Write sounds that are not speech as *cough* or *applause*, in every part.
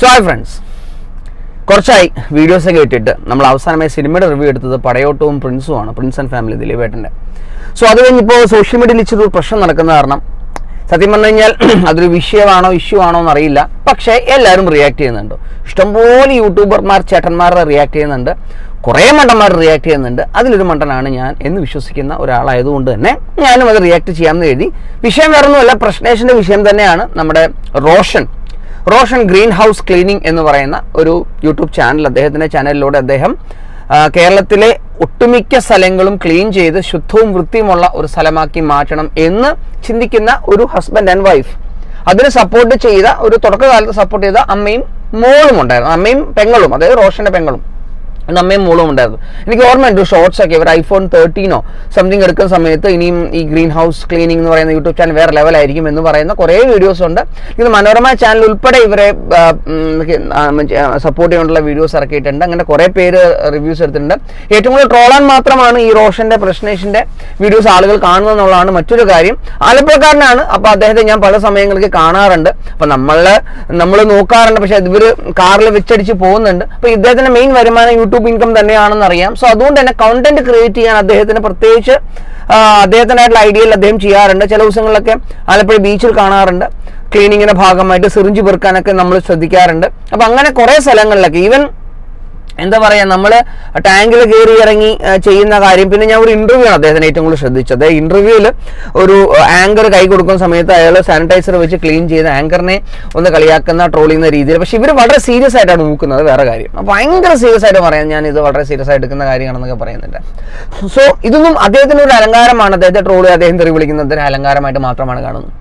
So hi friends കുറച്ചായി വീഡിയോസൊക്കെ ഇട്ടിട്ട് നമ്മൾ അവസാനമായി സിനിമയുടെ റിവ്യൂ എടുത്തത് പടയോട്ടവും പ്രിൻസുമാണ് പ്രിൻസ് ആൻഡ് ഫാമിലി ദിലീപേട്ടന്റെ. സോ അത് കഴിഞ്ഞിപ്പോൾ സോഷ്യൽ മീഡിയയിൽ ഇച്ചിരി പ്രശ്നം നടക്കുന്ന കാരണം സത്യം പറഞ്ഞു കഴിഞ്ഞാൽ *clears throat* അതൊരു വിഷയമാണോ ഇഷ്യൂ ആണോ എന്നറിയില്ല. പക്ഷേ എല്ലാവരും റിയാക്ട് ചെയ്യുന്നുണ്ട്. ഇഷ്ടംപോലെ യൂട്യൂബർമാർ ചേട്ടന്മാരുടെ റിയാക്ട് ചെയ്യുന്നുണ്ട്. കുറേ മണ്ടന്മാർ റിയാക്ട് ചെയ്യുന്നുണ്ട്. അതിലൊരു മണ്ടനാണ് ഞാൻ എന്ന് വിശ്വസിക്കുന്ന ഒരാളായതുകൊണ്ട് തന്നെ ഞാനും അത് റിയാക്ട് ചെയ്യാമെന്ന് എഴുതി. വിഷയം വേറൊന്നുമല്ല പ്രശ്നേഷന്റെ വിഷയം തന്നെയാണ് നമ്മുടെ Roshan. Roshan green house cleaning എന്ന് പറയുന്ന ഒരു യൂട്യൂബ് ചാനൽ അദ്ദേഹത്തിന്റെ ചാനലിലൂടെ അദ്ദേഹം കേരളത്തിലെ ഒട്ടുമിക്ക സ്ഥലങ്ങളും ക്ലീൻ ചെയ്ത് ശുദ്ധവും വൃത്തിയുമുള്ള ഒരു സ്ഥലമാക്കി മാറ്റണം എന്ന് ചിന്തിക്കുന്ന ഒരു ഹസ്ബൻഡ് ആൻഡ് വൈഫ് അതിന് സപ്പോർട്ട് ചെയ്ത ഒരു തുടക്കകാലത്ത് സപ്പോർട്ട് ചെയ്ത അമ്മയും മോളും ഉണ്ടായിരുന്നു അമ്മയും പെങ്ങളും അതായത് റോഷന്റെ പെങ്ങളും. എന്റെ അമ്മയും മോളും ഉണ്ടായിരുന്നു. എനിക്ക് ഓർമ്മയുണ്ട് ഷോർട്സ് ഒക്കെ ഇവർ ഐഫോൺ തേർട്ടീനോ സംതിങ് എടുക്കുന്ന സമയത്ത് ഇനിയും ഈ ഗ്രീൻ ഹൗസ് ക്ലീനിങ് എന്ന് പറയുന്ന യൂട്യൂബ് ചാനൽ വേറെ ലെവലായിരിക്കും എന്ന് പറയുന്ന കുറേ വീഡിയോസ് ഉണ്ട്. ഇത് മനോരമ ചാനൽ ഉൾപ്പെടെ ഇവരെ സപ്പോർട്ട് ചെയ്യാനുള്ള വീഡിയോസ് ഇറക്കിയിട്ടുണ്ട്. അങ്ങനെ കുറേ പേര് റിവ്യൂസ് എടുത്തിട്ടുണ്ട്. ഏറ്റവും കൂടുതൽ ട്രോളാൻ മാത്രമാണ് ഈ റോഷന്റെ പ്രശ്നേഷിന്റെ വീഡിയോസ് ആളുകൾ കാണുന്നത് എന്നുള്ളതാണ് മറ്റൊരു കാര്യം. ആലപ്പുഴക്കാരനാണ് അപ്പോൾ അദ്ദേഹത്തെ ഞാൻ പല സമയങ്ങൾക്ക് കാണാറുണ്ട്. അപ്പോൾ നമ്മൾ നമ്മൾ നോക്കാറുണ്ട്. പക്ഷേ ഇവർ കാറിൽ വെച്ചടിച്ച് പോകുന്നുണ്ട്. അപ്പോൾ ഇദ്ദേഹത്തിന്റെ മെയിൻ വരുമാനം യൂട്യൂബ് ഇൻകം തന്നെയാണെന്ന് അറിയാം. സോ അതുകൊണ്ട് തന്നെ കണ്ടന്റ് ക്രിയേറ്റ് ചെയ്യാൻ അദ്ദേഹത്തിന് പ്രത്യേകിച്ച് അദ്ദേഹത്തിനായിട്ടുള്ള ഐഡിയയിൽ അദ്ദേഹം ചെയ്യാറുണ്ട്. ചില ദിവസങ്ങളിലൊക്കെ ആലപ്പുഴ ബീച്ചിൽ കാണാറുണ്ട്. ക്ലീനിങ്ങിന്റെ ഭാഗമായിട്ട് സിറിഞ്ച് പെറുക്കാനൊക്കെ നമ്മൾ ശ്രദ്ധിക്കാറുണ്ട്. അപ്പം അങ്ങനെ കുറേ സ്ഥലങ്ങളിലൊക്കെ ഈവൻ എന്താ പറയാ നമ്മൾ ടാങ്കിൽ കയറി ഇറങ്ങി ചെയ്യുന്ന കാര്യം പിന്നെ ഞാൻ ഒരു ഇന്റർവ്യൂ ആണ് അദ്ദേഹത്തിന് ഏറ്റവും കൂടുതൽ ശ്രദ്ധിച്ചത്. ഇന്റർവ്യൂവിൽ ഒരു ആങ്കർ കൈ കൊടുക്കുന്ന സമയത്ത് അയാൾ സാനിറ്റൈസർ വെച്ച് ക്ലീൻ ചെയ്ത് ആങ്കറിനെ ഒന്ന് കളിയാക്കുന്ന ട്രോൾ ചെയ്യുന്ന രീതിയിൽ പക്ഷെ ഇവർ വളരെ സീരിയസ് ആയിട്ടാണ് നോക്കുന്നത് വേറെ കാര്യം. ഭയങ്കര സീരിയസ് ആയിട്ട് പറയാം ഞാൻ ഇത് വളരെ സീരിയസ് ആയിട്ട് എടുക്കുന്ന കാര്യമാണെന്നൊക്കെ പറയുന്നുണ്ട്. സോ ഇതൊന്നും അദ്ദേഹത്തിന് ഒരു അലങ്കാരമാണ്. അദ്ദേഹത്തെ ട്രോൾ അദ്ദേഹം തെറി വിളിക്കുന്നതിന് അലങ്കാരമായിട്ട് മാത്രമാണ് കാണുന്നത്.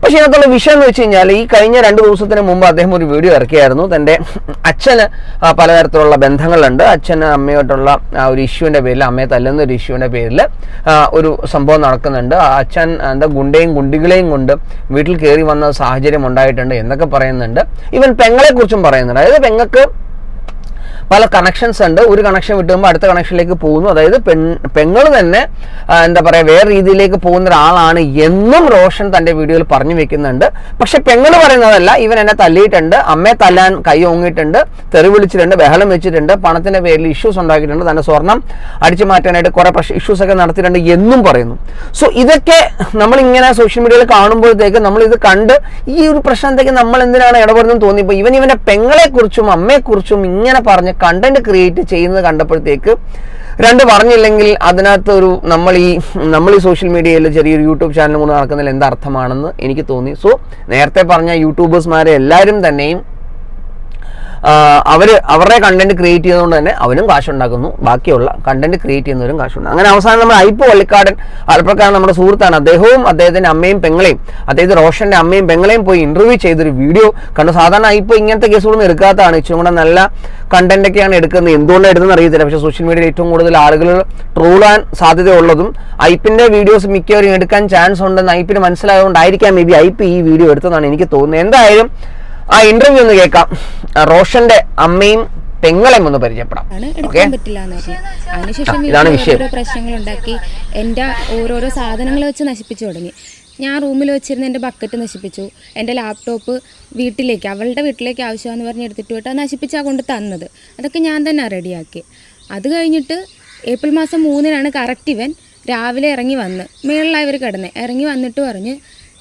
പക്ഷേ ഇതിനകത്തുള്ള വിഷയം എന്ന് വെച്ച് കഴിഞ്ഞാൽ ഈ കഴിഞ്ഞ രണ്ട് ദിവസത്തിന് മുമ്പ് അദ്ദേഹം ഒരു വീഡിയോ ഇറക്കിയായിരുന്നു. തന്റെ അച്ഛന് പലതരത്തിലുള്ള ബന്ധങ്ങളുണ്ട്. അച്ഛന് അമ്മയോട്ടുള്ള ആ ഒരു ഇഷ്യൂവിന്റെ പേരിൽ അമ്മയെ തല്ലുന്ന ഒരു ഇഷ്യൂവിന്റെ പേരിൽ ഒരു സംഭവം നടക്കുന്നുണ്ട്. അച്ഛൻ എന്താ ഗുണ്ടയും ഗുണ്ടികളെയും കൊണ്ട് വീട്ടിൽ കയറി വന്ന സാഹചര്യം ഉണ്ടായിട്ടുണ്ട് എന്നൊക്കെ പറയുന്നുണ്ട്. ഇവൻ പെങ്ങളെക്കുറിച്ചും പറയുന്നുണ്ട്. അതായത് പെങ്ങൾക്ക് പല കണക്ഷൻസ് ഉണ്ട്. ഒരു കണക്ഷൻ വിട്ടുമ്പോൾ അടുത്ത കണക്ഷനിലേക്ക് പോകുന്നു. അതായത് പെൺ പെങ്ങൾ തന്നെ എന്താ പറയുക വേറെ രീതിയിലേക്ക് പോകുന്ന ഒരാളാണ് എന്നും റോഷൻ തന്റെ വീഡിയോയിൽ പറഞ്ഞു വെക്കുന്നുണ്ട്. പക്ഷെ പെങ്ങൾ പറയുന്നതല്ല ഇവൻ എന്നെ തല്ലിയിട്ടുണ്ട്. അമ്മയെ തല്ലാൻ കൈ ഓങ്ങിയിട്ടുണ്ട് തെറി വിളിച്ചിട്ടുണ്ട് ബഹളം വെച്ചിട്ടുണ്ട് പണത്തിന്റെ പേരിൽ ഇഷ്യൂസ് ഉണ്ടാക്കിയിട്ടുണ്ട് തന്റെ സ്വർണം അടിച്ചു മാറ്റാനായിട്ട് കുറേ പ്രശ്ന ഇഷ്യൂസ് ഒക്കെ നടത്തിയിട്ടുണ്ട് എന്നും പറയുന്നു. സോ ഇതൊക്കെ നമ്മളിങ്ങനെ സോഷ്യൽ മീഡിയയിൽ കാണുമ്പോഴത്തേക്ക് നമ്മൾ ഇത് കണ്ട് ഈ ഒരു പ്രശ്നത്തേക്ക് നമ്മൾ എന്തിനാണ് ഇടപെടുന്നത് തോന്നിയപ്പോൾ ഇവൻ ഇവന്റെ പെങ്ങളെക്കുറിച്ചും അമ്മയെക്കുറിച്ചും ഇങ്ങനെ പറഞ്ഞ് കണ്ടന്റ് ക്രിയേറ്റ് ചെയ്യുന്നത് കണ്ടപ്പോഴത്തേക്ക് രണ്ട് പറഞ്ഞില്ലെങ്കിൽ അതിനകത്ത് ഒരു നമ്മൾ ഈ നമ്മൾ ഈ സോഷ്യൽ മീഡിയയിൽ ചെറിയൊരു യൂട്യൂബ് ചാനൽ കൊണ്ട് നടക്കുന്നതിൽ എന്ത് അർത്ഥമാണെന്ന് എനിക്ക് തോന്നി. സോ നേരത്തെ പറഞ്ഞ യൂട്യൂബേഴ്സ്മാരെ എല്ലാവരും തന്നെയും അവർ അവരുടെ കണ്ടന്റ് ക്രിയേറ്റ് ചെയ്യുന്നതുകൊണ്ട് തന്നെ അവനും കാശുണ്ടാക്കുന്നു. ബാക്കിയുള്ള കണ്ടന്റ് ക്രിയേറ്റ് ചെയ്യുന്നവരും കാശുണ്ട്. അങ്ങനെ അവസാനം നമ്മുടെ ഐപ്പ് വള്ളിക്കാടൻ ആലപ്പുഴക്കാരൻ നമ്മുടെ സുഹൃത്താണ്. അദ്ദേഹവും അദ്ദേഹത്തിന്റെ അമ്മയും പെങ്ങളെയും അദ്ദേഹത്തെ റോഷന്റെ അമ്മയും പെങ്ങളെയും പോയി ഇന്റർവ്യൂ ചെയ്തൊരു വീഡിയോ കണ്ടു. സാധാരണ ഐപ്പ് ഇങ്ങനത്തെ കേസുകളൊന്നും എടുക്കാത്തതാണ്. ഇച്ചിരി കൂടെ നല്ല കണ്ടന്റ് ഒക്കെയാണ് എടുക്കുന്നത്. എന്തുകൊണ്ടാണ് എടുക്കുന്നത് അറിയത്തില്ല. പക്ഷേ സോഷ്യൽ മീഡിയയിൽ ഏറ്റവും കൂടുതൽ ആളുകൾ ട്രോളാൻ സാധ്യതയുള്ളതും ഐപ്പിന്റെ വീഡിയോസ് മിക്കവരും എടുക്കാൻ ചാൻസ് ഉണ്ടെന്ന് ഐപ്പിന് മനസ്സിലായതുകൊണ്ടായിരിക്കാം. മേ ബി ഐപ്പ് ഈ വീഡിയോ എടുത്തതാണ് എനിക്ക് തോന്നുന്നത്. എന്തായാലും ആ ഇന്റർവ്യൂ ഒന്ന് കേൾക്കാം. റോഷന്റെ അമ്മയും പെങ്ങളെയും ഒന്ന് പരിചയപ്പെടാം. ഇതാണ് വിഷയം. പ്രശ്നങ്ങൾ ഉണ്ടാക്കി എന്റെ ഓരോരോ സാധനങ്ങൾ വെച്ച് നശിപ്പിച്ചു തുടങ്ങി. ഞാൻ റൂമിൽ വെച്ചിരുന്ന എന്റെ ബക്കറ്റ് നശിപ്പിച്ചു. എന്റെ ലാപ്ടോപ്പ് വീട്ടിലേക്ക് അവളുടെ വീട്ടിലേക്ക് ആവശ്യമാണെന്ന് പറഞ്ഞ് എടുത്തിട്ട് പോയിട്ട് അത് നശിപ്പിച്ചാൽ കൊണ്ട് തന്നത്. അതൊക്കെ ഞാൻ തന്നെ റെഡിയാക്കി അത് കഴിഞ്ഞിട്ട് ഏപ്രിൽ മാസം മൂന്നിനാണ് കറക്റ്റ് ഇവൻ രാവിലെ ഇറങ്ങി വന്ന് മേളിലായവർ കിടന്നേ ഇറങ്ങി വന്നിട്ട് പറഞ്ഞ്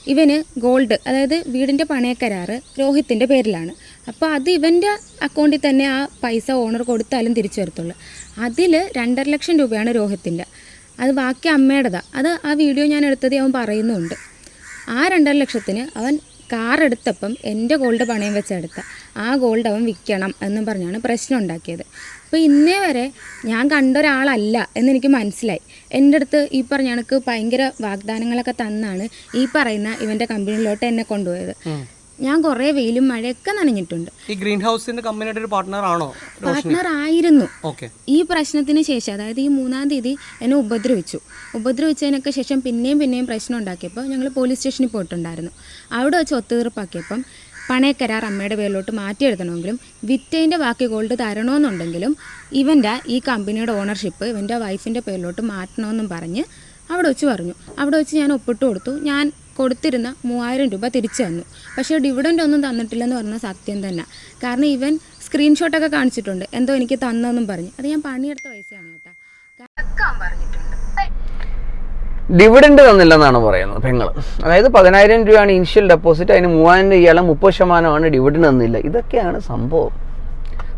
ഇവന് ഗോൾഡ് അതായത് വീടിന്റെ പണയക്കരാറ് രോഹിത്തിന്റെ പേരിലാണ്. അപ്പോൾ അത് ഇവന്റെ അക്കൗണ്ടിൽ തന്നെ ആ പൈസ ഓണർ കൊടുത്താലും തിരിച്ചു വരത്തുള്ളൂ. അതിൽ രണ്ടര ലക്ഷം രൂപയാണ് രോഹിത്തിന്റെ അത് ബാക്കി അമ്മയുടേതാണ് അത് ആ വീഡിയോ ഞാൻ എടുത്തത് അവൻ പറയുന്നുണ്ട്. ആ രണ്ടര ലക്ഷത്തിന് അവൻ കാർ എടുത്തപ്പം എന്റെ ഗോൾഡ് പണയം വെച്ചെടുത്ത ആ ഗോൾഡ് അവൻ വിൽക്കണം എന്നും പറഞ്ഞാണ് പ്രശ്നം ഉണ്ടാക്കിയത്. അപ്പോൾ ഇന്നേ വരെ ഞാൻ കണ്ട ഒരാളല്ല എന്നെനിക്ക് മനസ്സിലായി. എന്റെ അടുത്ത് ഈ പറഞ്ഞ കണക്ക് ഭയങ്കര വാഗ്ദാനങ്ങളൊക്കെ തന്നാണ് ഈ പറയുന്ന ഇവന്റെ കമ്പനിയിലോട്ട് എന്നെ കൊണ്ടുപോയത്. ഞാൻ കുറേ വെയിലും മഴയൊക്കെ നനഞ്ഞിട്ടുണ്ട്. ഈ ഗ്രീൻ ഹൗസിന്റെ കമ്പനിയുടെ ഒരു പാർട്ട്ണർ ആണോ പാർട്ട്ണർ ആയിരുന്നു. ഈ പ്രശ്നത്തിന് ശേഷം അതായത് ഈ മൂന്നാം തീയതി എന്നെ ഉപദ്രവിച്ചു. ഉപദ്രവിച്ചതിനൊക്കെ ശേഷം പിന്നെയും പിന്നെയും പ്രശ്നം ഉണ്ടാക്കിയപ്പോൾ ഞങ്ങൾ പോലീസ് സ്റ്റേഷനിൽ പോയിട്ടുണ്ടായിരുന്നു. അവിടെ വെച്ച് ഒത്തുതീർപ്പാക്കിയപ്പം പണയക്കരാർ അമ്മയുടെ പേരിലോട്ട് മാറ്റി എഴുതണമെങ്കിലും വിറ്റേന്റെ ബാക്കി ഗോൾഡ് തരണമെന്നുണ്ടെങ്കിലും ഇവന്റെ ഈ കമ്പനിയുടെ ഓണർഷിപ്പ് ഇവന്റെ വൈഫിന്റെ പേരിലോട്ട് മാറ്റണമെന്നും പറഞ്ഞ് അവിടെ വെച്ച് പറഞ്ഞു. അവിടെ വെച്ച് ഞാൻ ഒപ്പിട്ട് കൊടുത്തു. ഞാൻ കൊടുത്തിരുന്ന മൂവായിരം രൂപ തിരിച്ചു തന്നു. പക്ഷേ ഡിവിഡന്റ് ഒന്നും തന്നിട്ടില്ലെന്ന് പറഞ്ഞ സത്യം തന്നെ. കാരണം ഇവൻ സ്ക്രീൻഷോട്ടൊക്കെ കാണിച്ചിട്ടുണ്ട്. എന്തോ എനിക്ക് തന്നെന്നും പറഞ്ഞു. അത് ഞാൻ പണിയെടുത്ത പൈസയാണ് കേട്ടോ. ഡിവിഡൻഡ് തന്നില്ലെന്നാണ് പറയുന്നത് പെങ്ങൾ അതായത് പതിനായിരം രൂപയാണ് ഇനിഷ്യൽ ഡെപ്പോസിറ്റ് അതിന് മൂവായിരം ഇയാളെ മുപ്പത് ശതമാനമാണ് ഡിവിഡൻഡ് തന്നില്ല. ഇതൊക്കെയാണ് സംഭവം.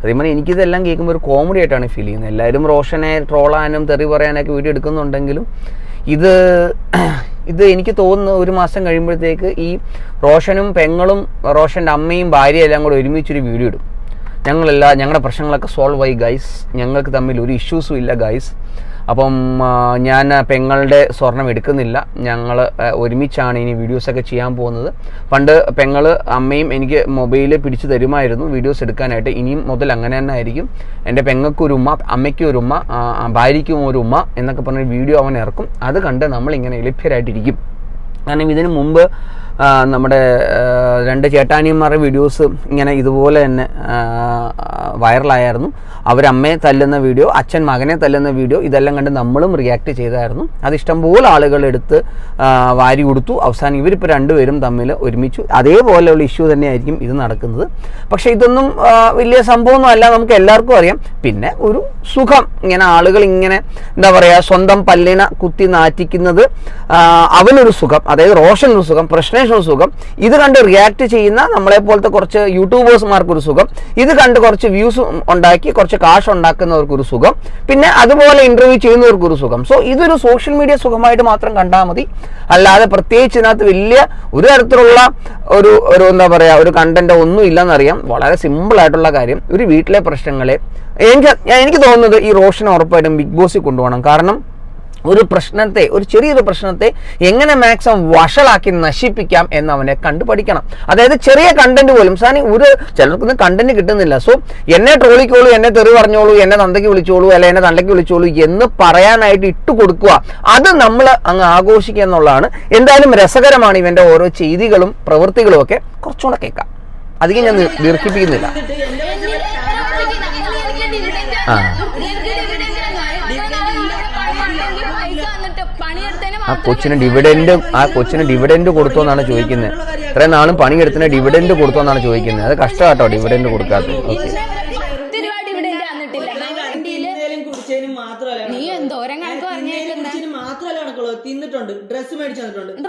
അതേപോലെ എനിക്കിതെല്ലാം കേൾക്കുമ്പോൾ ഒരു കോമഡി ആയിട്ടാണ് ഫീൽ ചെയ്യുന്നത്. എല്ലാവരും റോഷനെ ട്രോളാനും തെറി പറയാനൊക്കെ വീഡിയോ എടുക്കുന്നുണ്ടെങ്കിലും ഇത് *clears throat* ഇത് എനിക്ക് തോന്നുന്നു ഒരു മാസം കഴിയുമ്പോഴത്തേക്ക് ഈ റോഷനും പെങ്ങളും റോഷന്റെ അമ്മയും ഭാര്യയും എല്ലാം കൂടെ ഒരുമിച്ചൊരു വീഡിയോ ഇടും. ഞങ്ങളെല്ലാം ഞങ്ങളുടെ പ്രശ്നങ്ങളൊക്കെ സോൾവ് ആയി ഗൈസ് ഞങ്ങൾക്ക് തമ്മിൽ ഒരു ഇഷ്യൂസും ഇല്ല ഗൈസ് അപ്പം ഞാൻ പെങ്ങളുടെ സ്വർണം എടുക്കുന്നില്ല. ഞങ്ങൾ ഒരുമിച്ചാണ് ഇനി വീഡിയോസൊക്കെ ചെയ്യാൻ പോകുന്നത്. പണ്ട് പെങ്ങൾ അമ്മയും എനിക്ക് മൊബൈൽ പിടിച്ചു തരുമായിരുന്നു വീഡിയോസ് എടുക്കാനായിട്ട്. ഇനിയും മുതൽ അങ്ങനെ തന്നെ ആയിരിക്കും. എന്റെ പെങ്ങൾക്കൊരുമ്മ ഉമ്മ ഒരു ഉമ്മ ഭാര്യയ്ക്കും ഒരു ഉമ്മ എന്നൊക്കെ പറഞ്ഞ വീഡിയോ അവൻ ഇറക്കും. അത് കണ്ട് നമ്മളിങ്ങനെ എളിപ്യരായിട്ടിരിക്കും കാരണം ഇതിനു മുമ്പ് നമ്മുടെ രണ്ട് ചേട്ടാനിയന്മാരുടെ വീഡിയോസ് ഇങ്ങനെ ഇതുപോലെ തന്നെ വൈറലായിരുന്നു അവരമ്മയെ തല്ലുന്ന വീഡിയോ അച്ഛൻ മകനെ തല്ലുന്ന വീഡിയോ ഇതെല്ലാം കണ്ട് നമ്മളും റിയാക്ട് ചെയ്തായിരുന്നു. അത് ഇഷ്ടംപോലെ ആളുകൾ എടുത്ത് വാരി കൊടുത്തു അവസാനം ഇവരിപ്പോൾ രണ്ടുപേരും തമ്മിൽ ഒരുമിച്ചു. അതേപോലെയുള്ള ഇഷ്യൂ തന്നെയായിരിക്കും ഇത് നടക്കുന്നത്. പക്ഷേ ഇതൊന്നും വലിയ സംഭവമൊന്നും അല്ല. നമുക്ക് എല്ലാവർക്കും അറിയാം. പിന്നെ ഒരു സുഖം. ഇങ്ങനെ ആളുകൾ ഇങ്ങനെ എന്താ പറയുക സ്വന്തം പല്ലിന കുത്തി നാറ്റിക്കുന്നത് അവനൊരു സുഖം. അതായത് റോഷൻ ഒരു സുഖം. പ്രശ്നേഷ് ഒരു സുഖം. ഇത് കണ്ട് റിയാക്ട് ചെയ്യുന്ന നമ്മളെ പോലത്തെ കുറച്ച് യൂട്യൂബേഴ്സ്മാർക്കൊരു സുഖം. ഇത് കണ്ട് കുറച്ച് വ്യൂസ് ഉണ്ടാക്കി കുറച്ച് കാശ് ഉണ്ടാക്കുന്നവർക്കൊരു സുഖം. പിന്നെ അതുപോലെ ഇന്റർവ്യൂ ചെയ്യുന്നവർക്കൊരു സുഖം. സോ ഇതൊരു സോഷ്യൽ മീഡിയ സുഖമായിട്ട് മാത്രം കണ്ടാൽ മതി. അല്ലാതെ പ്രത്യേകിച്ച് ഇതിനകത്ത് വലിയ ഒരു തരത്തിലുള്ള ഒരു ഒരു എന്താ പറയുക ഒരു കണ്ടന്റ് ഒന്നും ഇല്ലെന്നറിയാം. വളരെ സിമ്പിൾ ആയിട്ടുള്ള കാര്യം. ഒരു വീട്ടിലെ പ്രശ്നങ്ങളെ എനിക്ക് എനിക്ക് തോന്നുന്നത് ഈ റോഷൻ ഉറപ്പായിട്ടും ബിഗ് ബോസിൽ കൊണ്ടുപോകണം. കാരണം ഒരു പ്രശ്നത്തെ ഒരു ചെറിയൊരു പ്രശ്നത്തെ എങ്ങനെ മാക്സിമം വഷളാക്കി നശിപ്പിക്കാം എന്ന് അവനെ കണ്ടു പഠിക്കണം അതായത് ചെറിയ കണ്ടന്റ് പോലും സാറിന് ഒരു ചിലർക്കൊന്നും കണ്ടന്റ് കിട്ടുന്നില്ല. സോ എന്നെ ട്രോളിക്കോളൂ എന്നെ തെറി പറഞ്ഞോളൂ എന്നെ തന്തയ്ക്ക് വിളിച്ചോളൂ അല്ലെ എന്നെ തണ്ടയ്ക്ക് വിളിച്ചോളൂ എന്ന് പറയാനായിട്ട് ഇട്ട് കൊടുക്കുക. അത് നമ്മൾ അങ്ങ് ആഘോഷിക്കുക എന്നുള്ളതാണ്. എന്തായാലും രസകരമാണ് ഇവന്റെ ഓരോ ചെയ്തികളും പ്രവൃത്തികളും ഒക്കെ. കുറച്ചുകൂടെ കേൾക്കാം. അധികം ഞാൻ ദീർഘിപ്പിക്കുന്നില്ല. ആ. ആ കൊച്ചിന് ഡിവിഡൻഡ് ആ കൊച്ചിന് ഡിവിഡൻഡ് കൊടുത്തോ എന്നാണ് ചോദിക്കുന്നത് ഇത്രയും നാളും പണിയെടുത്തിന് ഡിവിഡൻഡ് കൊടുത്തോ എന്നാണ് ചോദിക്കുന്നത് അത് കഷ്ടമാട്ടോ ഡിവിഡൻഡ് കൊടുക്കാത്തത് ഓക്കെ. നീ എന്തോരം കണക്ക് പറഞ്ഞേക്കുന്നെ? കുടിച്ചതിനും മാത്രമല്ല കണക്കുള്ളൂ തിന്നിട്ടുണ്ട്. ഡ്രസ്സ് മേടിച്ചു തന്നിട്ടുണ്ട്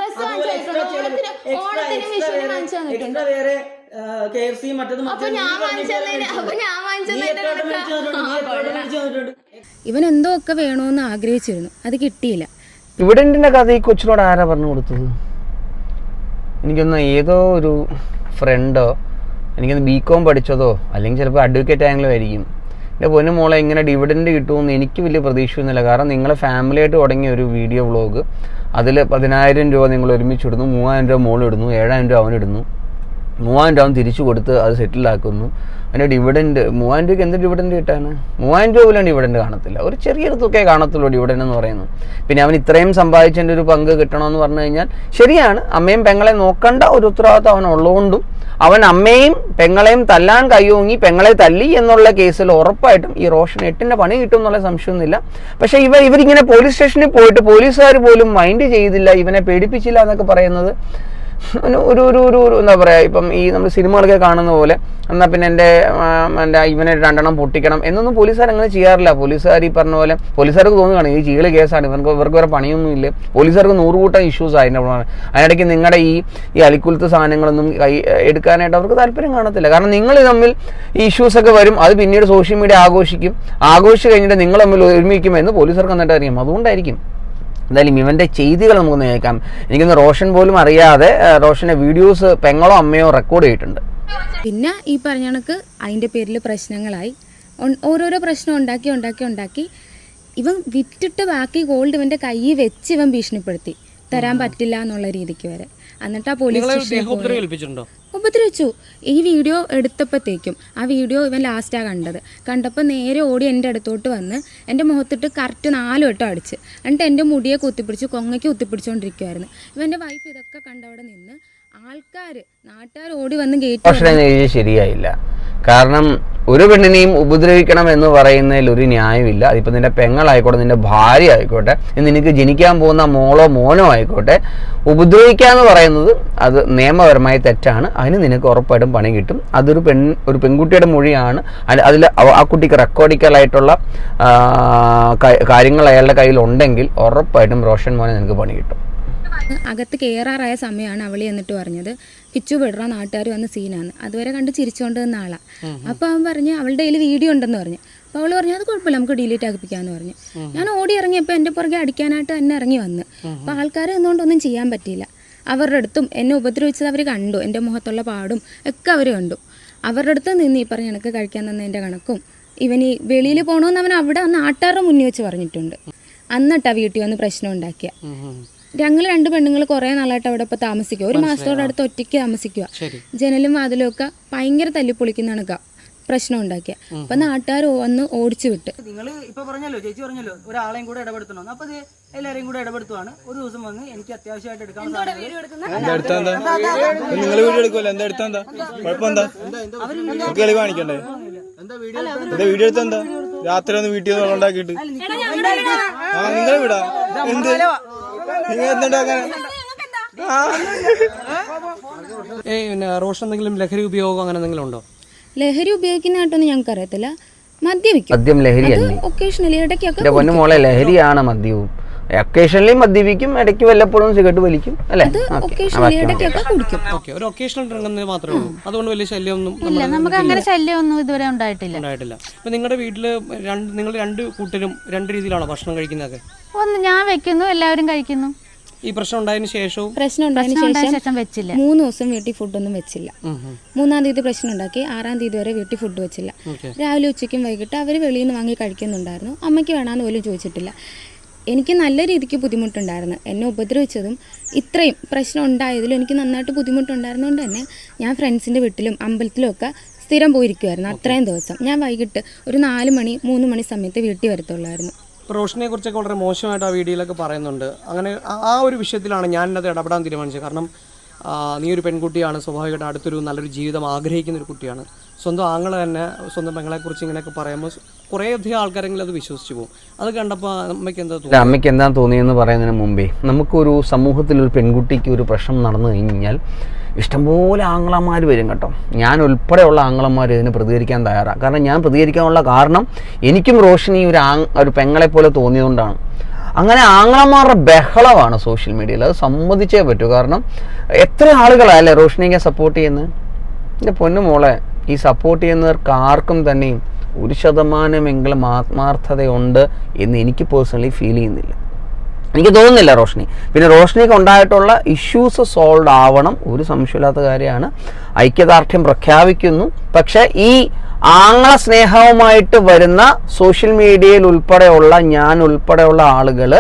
വേറെ- കെ എഫ് സി മറ്റത് ഇവൻ എന്തോ ഒക്കെ വേണമെന്ന് ആഗ്രഹിച്ചിരുന്നു. അത് കിട്ടിയില്ല. ഡിവിഡൻഡിന്റെ കഥ ഈ കൊച്ചിനോട് ആരാ പറഞ്ഞു കൊടുത്തത്? എനിക്കൊന്ന് ഏതോ ഒരു ഫ്രണ്ടോ എനിക്കൊന്ന് ബി കോം പഠിച്ചതോ അല്ലെങ്കിൽ ചിലപ്പോൾ അഡ്വക്കേറ്റ് ആയെങ്കിലും ആയിരിക്കും എന്റെ പൊന്നു മോളെ ഇങ്ങനെ ഡിവിഡൻഡ് കിട്ടുമെന്ന് എനിക്ക് വലിയ പ്രതീക്ഷയൊന്നുമില്ല. കാരണം നിങ്ങളെ ഫാമിലിയായിട്ട് തുടങ്ങിയ ഒരു വീഡിയോ വ്ളോഗ് അതിൽ പതിനായിരം രൂപ നിങ്ങൾ ഒരുമിച്ചിടുന്നു മൂവായിരം രൂപ മോളിടുന്നു ഏഴായിരം രൂപ അവനിടുന്നു. മൂവായിരം രൂപ തിരിച്ചു കൊടുത്ത് അത് സെറ്റിലാക്കുന്നു അതിന്റെ ഡിവിഡൻഡ് മൂവായിരം രൂപയ്ക്ക് എന്ത് ഡിവിഡൻഡ് കിട്ടാണ് മൂവായിരം രൂപ പോലും ഡിവിഡൻഡ് കാണത്തില്ല. ഒരു ചെറിയൊരു തുകയെ കാണത്തുള്ളൂ ഡിവിഡൻഡ് എന്ന് പറയുന്നു പിന്നെ അവൻ ഇത്രയും സമ്പാദിച്ചതിന്റെ ഒരു പങ്ക് കിട്ടണമെന്ന് പറഞ്ഞു കഴിഞ്ഞാൽ ശരിയാണ്. അമ്മയും പെങ്ങളെ നോക്കേണ്ട ഒരു ഉത്തരവാദിത്വം അവനുള്ളതുകൊണ്ടും അവൻ അമ്മയും പെങ്ങളെയും തല്ലാൻ കയ്യോങ്ങി പെങ്ങളെ തല്ലി എന്നുള്ള കേസിൽ ഉറപ്പായിട്ടും ഈ റോഷൻ എട്ടിന്റെ പണി കിട്ടും എന്നുള്ള സംശയമൊന്നുമില്ല. പക്ഷേ ഇവ ഇവരിങ്ങനെ പോലീസ് സ്റ്റേഷനിൽ പോയിട്ട് പോലീസുകാർ പോലും മൈൻഡ് ചെയ്തില്ല ഇവനെ പേടിപ്പിച്ചില്ല എന്നൊക്കെ പറയുന്നത്. ഒരു ഒരു ഒരു ഒരു എന്താ പറയുക ഇപ്പം ഈ നമ്മൾ സിനിമകളൊക്കെ കാണുന്ന പോലെ എന്നാൽ പിന്നെ എന്റെ എന്റെ ഇവനെ രണ്ടെണ്ണം പൊട്ടിക്കണം എന്നൊന്നും പോലീസുകാർ അങ്ങനെ ചെയ്യാറില്ല. പോലീസുകാർ ഈ പറഞ്ഞ പോലെ പോലീസുകാർക്ക് തോന്നുകയാണ് ഈ ചീള കേസാണ്. ഇവർക്ക് ഇവർക്ക് വേറെ പണിയൊന്നും ഇല്ല. പോലീസുകാർക്ക് നൂറുകൂട്ടം ഇഷ്യൂസ് അതിന്റെ അതിനിടയ്ക്ക് നിങ്ങളുടെ ഈ ഈ അലിക്കുലത്ത് സാധനങ്ങളൊന്നും കൈ എടുക്കാനായിട്ട് അവർക്ക് താല്പര്യം കാണത്തില്ല. കാരണം നിങ്ങൾ തമ്മിൽ ഈ ഇഷ്യൂസൊക്കെ വരും. അത് പിന്നീട് സോഷ്യൽ മീഡിയ ആഘോഷിക്കും. ആഘോഷിച്ച് കഴിഞ്ഞിട്ട് നിങ്ങൾ തമ്മിൽ ഒരുമിക്കുമെന്ന് പോലീസുകാർക്ക് എന്നിട്ട് അറിയാം. അതുകൊണ്ടായിരിക്കും. എന്തായാലും ഇവന്റെ ചെയ്തികൾ നമുക്ക് കേൾക്കാം. എനിക്കൊന്ന് റോഷൻ പോലും അറിയാതെ റോഷന്റെ വീഡിയോസ് പെങ്ങളോ അമ്മയോ റെക്കോർഡ് ചെയ്തിട്ടുണ്ട്. പിന്നെ ഈ പറഞ്ഞ കണക്ക് അതിന്റെ പേരിൽ പ്രശ്നങ്ങളായി. ഓരോരോ പ്രശ്നം ഉണ്ടാക്കി ഉണ്ടാക്കി ഉണ്ടാക്കി. ഇവൻ വിറ്റിട്ട് ബാക്കി ഗോൾഡ് ഇവന്റെ കയ്യിൽ വെച്ച് ഇവൻ ഭീഷണിപ്പെടുത്തി. തരാൻ പറ്റില്ല എന്നുള്ള രീതിക്ക് വരെ. എന്നിട്ട് ആ പോലീസ് സ്റ്റേഷനിൽ. ഉപദ്രവിച്ചു ഈ വീഡിയോ എടുത്തപ്പോഴത്തേക്കും ആ വീഡിയോ ഇവൻ ലാസ്റ്റാണ് കണ്ടത്. കണ്ടപ്പോൾ നേരെ ഓടി എന്റെ അടുത്തോട്ട് വന്ന് എന്റെ മുഖത്തിട്ട് കറക്റ്റ് നാല് വട്ടം അടിച്ച്. എന്നിട്ട് എന്റെ മുടിയെ കുത്തിപ്പിടിച്ച് കൊങ്ങയ്ക്ക് കുത്തിപ്പിടിച്ചുകൊണ്ടിരിക്കുമായിരുന്നു ഇവന്റെ വൈഫ് ഇതൊക്കെ കണ്ടവിടെ നിന്ന് ആൾക്കാർ നാട്ടുകാർ ഓടി വന്ന് ഗേറ്റ് ശരിയായില്ല. കാരണം ഒരു പെണ്ണിനെയും ഉപദ്രവിക്കണം എന്ന് പറയുന്നതിൽ ഒരു ന്യായമില്ല. അതിപ്പോൾ നിന്റെ പെങ്ങളായിക്കോട്ടെ നിന്റെ ഭാര്യ ആയിക്കോട്ടെ നിനക്ക് ജനിക്കാൻ പോകുന്ന മോളോ മോനോ ആയിക്കോട്ടെ ഉപദ്രവിക്കുക എന്ന് പറയുന്നത് അത് നിയമപരമായി തെറ്റാണ്. അതിന് നിനക്ക് ഉറപ്പായിട്ടും പണി കിട്ടും. അതൊരു പെൺ ഒരു പെൺകുട്ടിയുടെ മൊഴിയാണ്. അതിൽ ആ കുട്ടിക്ക് റെക്കോർഡിക്കലായിട്ടുള്ള കാര്യങ്ങൾ അയാളുടെ കയ്യിൽ ഉണ്ടെങ്കിൽ ഉറപ്പായിട്ടും റോഷൻ മോനെ നിനക്ക് പണി കിട്ടും. അകത്ത് കയറാറായ സമയമാണ് അവളി എന്നിട്ട് പറഞ്ഞത്. പിച്ചു വിടറ നാട്ടുകാർ വന്ന സീനാണ് അതുവരെ കണ്ട് ചിരിച്ചുകൊണ്ട് നിന്ന ആളാണ് അപ്പൊ അവൻ പറഞ്ഞു അവളുടെ കയ്യിൽ വീഡിയോ ഉണ്ടെന്ന് പറഞ്ഞു. അപ്പൊ അവൾ പറഞ്ഞു അത് കുഴപ്പമില്ല നമുക്ക് ഡിലീറ്റ് ആക്കിപ്പിക്കാന്ന് പറഞ്ഞു. ഞാൻ ഓടി ഇറങ്ങിയപ്പോൾ എന്റെ പുറകെ അടിക്കാനായിട്ട് തന്നെ ഇറങ്ങി വന്ന്. അപ്പൊ ആൾക്കാരെ എന്തുകൊണ്ടൊന്നും ചെയ്യാൻ പറ്റിയില്ല. അവരുടെ അടുത്തും എന്നെ ഉപദ്രവിച്ചത് അവർ കണ്ടു. എന്റെ മുഖത്തുള്ള പാടും ഒക്കെ അവർ കണ്ടു. അവരുടെ അടുത്ത് നിന്ന് ഈ പറഞ്ഞ എനിക്ക് കഴിക്കാൻ തന്നതിന്റെ കണക്കും ഇവൻ ഈ വെളിയിൽ പോകണമെന്ന് അവൻ അവിടെ നാട്ടുകാരുടെ മുന്നിൽ വെച്ച് പറഞ്ഞിട്ടുണ്ട്. അന്നിട്ടാ വീട്ടിൽ വന്ന് പ്രശ്നം ഉണ്ടാക്കിയ. ഞങ്ങൾ രണ്ട് പെണ്ണുങ്ങൾ കുറേ നാളായിട്ട് അവിടെ ഇപ്പോൾ താമസിക്കുക ഒരു മാസത്തോടെ അടുത്ത് ഒറ്റയ്ക്ക് താമസിക്കുക ജനലും വാതിലും ഒക്കെ ഭയങ്കര തല്ലിപ്പൊളിക്കുന്ന കണക്കാ പ്രശ്നം ഉണ്ടാക്കിയ അപ്പൊ നാട്ടുകാർ വന്ന് ഓടിച്ചു വിട്ട്. നിങ്ങൾ ഇപ്പൊ പറഞ്ഞല്ലോ ചേച്ചി പറഞ്ഞല്ലോ ഒരാളെയും കൂടെ ഇടപെടുത്തണം അപ്പൊ എല്ലാരെയും കൂടെ ഇടപെടുത്തുവാണ്. ഒരു ദിവസം വന്ന് എനിക്ക് അത്യാവശ്യമായിട്ട് എടുക്കാൻ നിങ്ങൾ വീഡിയോ എടുക്കുമല്ലോ എന്താ എടുത്താ എന്താ? കുഴപ്പമെന്താ? നമുക്ക് കളി കാണിക്കണ്ടേ? എന്താ വീഡിയോ എടുത്താ എന്താ രാത്രി ഒന്ന് വീട്ടിൽ നിന്ന് ഉണ്ടാക്കിയിട്ട് ആ നിങ്ങളെ വിടാ? എന്ത്? നിങ്ങൾ എന്തുണ്ടാക്കാൻ ഏയ് പിന്നെ റോഷൻ എന്തെങ്കിലും ലഹരി ഉപയോഗം അങ്ങനെ എന്തെങ്കിലും ഉണ്ടോ? ലഹരി ഉപയോഗിക്കുന്നതായിട്ടൊന്നും ഞങ്ങൾക്ക് അറിയത്തില്ല. മദ്യപിക്കും മദ്യം ലഹരിയല്ലേ ഒക്കേഷണലി ഇടയ്ക്കൊക്കെ എന്റെ പൊന്നു മോളെ ലഹരിയാണ് മദ്യവും. ഒക്കേഷണലി മദ്യപിക്കും ഇടയ്ക്ക് വല്ലപ്പോഴും സിഗരറ്റ് വലിക്കും അല്ലേ? ഒക്കേഷണലി ഇടയ്ക്കൊക്കെ കുടിക്കും. ഓക്കെ. ഒരു ഒക്കേഷണൽ ഡ്രിങ്ക് മാത്രമേ ഉള്ളൂ. അതുകൊണ്ട് വലിയ ശല്യമൊന്നും ഇല്ല നമുക്ക് അങ്ങനെ ശല്യമൊന്നും ഇതുവരെ ഉണ്ടായിട്ടില്ല. ഉണ്ടായിട്ടില്ല. ഇപ്പൊ നിങ്ങളുടെ വീട്ടിൽ രണ്ട് നിങ്ങൾ രണ്ട് കൂട്ടരും രണ്ട് രീതിയിലാണോ ഭക്ഷണം കഴിക്കുന്നതൊക്കെ? ഒന്ന് ഞാൻ വെക്കുന്നു എല്ലാവരും കഴിക്കുന്നു. ഈ പ്രശ്നം ഉണ്ടായതിനു ശേഷവും? പ്രശ്നം ഉണ്ടായതിനു ശേഷം വെച്ചില്ല. മൂന്ന് ദിവസം വീട്ടിൽ ഫുഡൊന്നും വെച്ചില്ല. മൂന്നാം തീയതി പ്രശ്നം ഉണ്ടാക്കി ആറാം തീയതി വരെ വീട്ടിൽ ഫുഡ് വെച്ചില്ല. രാവിലെ ഉച്ചയ്ക്കും വൈകിട്ട് അവർ വെളിയിൽ നിന്ന് വാങ്ങി കഴിക്കുന്നുണ്ടായിരുന്നു. അമ്മയ്ക്ക് വേണമെന്ന് പോലും ചോദിച്ചിട്ടില്ല. എനിക്ക് നല്ല രീതിക്ക് ബുദ്ധിമുട്ടുണ്ടായിരുന്നു. എന്നെ ഉപദ്രവിച്ചതും ഇത്രയും പ്രശ്നം ഉണ്ടായതിലും എനിക്ക് നന്നായിട്ട് ബുദ്ധിമുട്ടുണ്ടായിരുന്നതുകൊണ്ട് തന്നെ ഞാൻ ഫ്രണ്ട്സിന്റെ വീട്ടിലും അമ്പലത്തിലും ഒക്കെ സ്ഥിരം പോയിരിക്കുമായിരുന്നു അത്രയും ദിവസം. ഞാൻ വൈകിട്ട് ഒരു നാല് മണി മൂന്ന് മണി സമയത്ത് വീട്ടിൽ വരത്തുള്ളായിരുന്നു. റോഷനെ കുറിച്ചൊക്കെ വളരെ മോശമായിട്ട് ആ വീഡിയോയിലൊക്കെ പറയുന്നുണ്ട്. അങ്ങനെ ആ- ഒരു വിഷയത്തിലാണ് ഞാനത് ഇടപെടാൻ തീരുമാനിച്ചത്. കാരണം നീ ഒരു പെൺകുട്ടിയാണ് സ്വാഭാവികമായിട്ട് അടുത്തൊരു നല്ലൊരു ജീവിതം ആഗ്രഹിക്കുന്ന ഒരു കുട്ടിയാണ്. സ്വന്തം ആങ്ങളെ തന്നെ സ്വന്തം പെങ്ങളെക്കുറിച്ച് ഇങ്ങനെയൊക്കെ പറയുമ്പോൾ കുറേ അധികം ആൾക്കാരെങ്കിലും അത് വിശ്വസിച്ചു പോകും. അത് കണ്ടപ്പോൾ അമ്മയ്ക്ക് എന്താ തോന്നി അമ്മയ്ക്ക് എന്താ തോന്നിയെന്ന് പറയുന്നതിന് മുമ്പേ നമുക്കൊരു സമൂഹത്തിൽ ഒരു പെൺകുട്ടിക്ക് ഒരു പ്രശ്നം നടന്നു കഴിഞ്ഞാൽ ഇഷ്ടംപോലെ ആങ്ങളമാർ വരും കേട്ടോ. ഞാൻ ഉൾപ്പെടെയുള്ള ആങ്ങളമാർ ഇതിന് പ്രതികരിക്കാൻ തയ്യാറാണ് കാരണം ഞാൻ പ്രതികരിക്കാനുള്ള കാരണം എനിക്കും റോഷനി ഒരു ആ ഒരു പെങ്ങളെ പോലെ തോന്നിയതുകൊണ്ടാണ്. അങ്ങനെ ആങ്ങളമാരുടെ ബഹളമാണ് സോഷ്യൽ മീഡിയയിൽ. അത് സമ്മതിച്ചേ പറ്റൂ. കാരണം എത്ര ആളുകളല്ലേ റോഷ്നിയെ സപ്പോർട്ട് ചെയ്യുന്നത്? എന്റെ പൊന്നു മോളെ ഈ സപ്പോർട്ട് ചെയ്യുന്നവർക്ക് ആർക്കും തന്നെയും ഒരു ശതമാനമെങ്കിലും ആത്മാർത്ഥതയുണ്ട് എന്ന് എനിക്ക് പേഴ്സണലി ഫീൽ ചെയ്യുന്നില്ല. എനിക്ക് തോന്നുന്നില്ല റോഷ്നി. പിന്നെ റോഷ്നിക്ക് ഉണ്ടായിട്ടുള്ള ഇഷ്യൂസ് സോൾവ് ആവണം. ഒരു സംശയമില്ലാത്ത കാര്യമാണ്. ഐക്യദാർഢ്യം പ്രഖ്യാപിക്കുന്നു. പക്ഷേ ഈ ആങ്ങള സ്നേഹവുമായിട്ട് വരുന്ന സോഷ്യൽ മീഡിയയിൽ ഉൾപ്പെടെയുള്ള ഞാൻ ഉൾപ്പെടെയുള്ള ആളുകൾ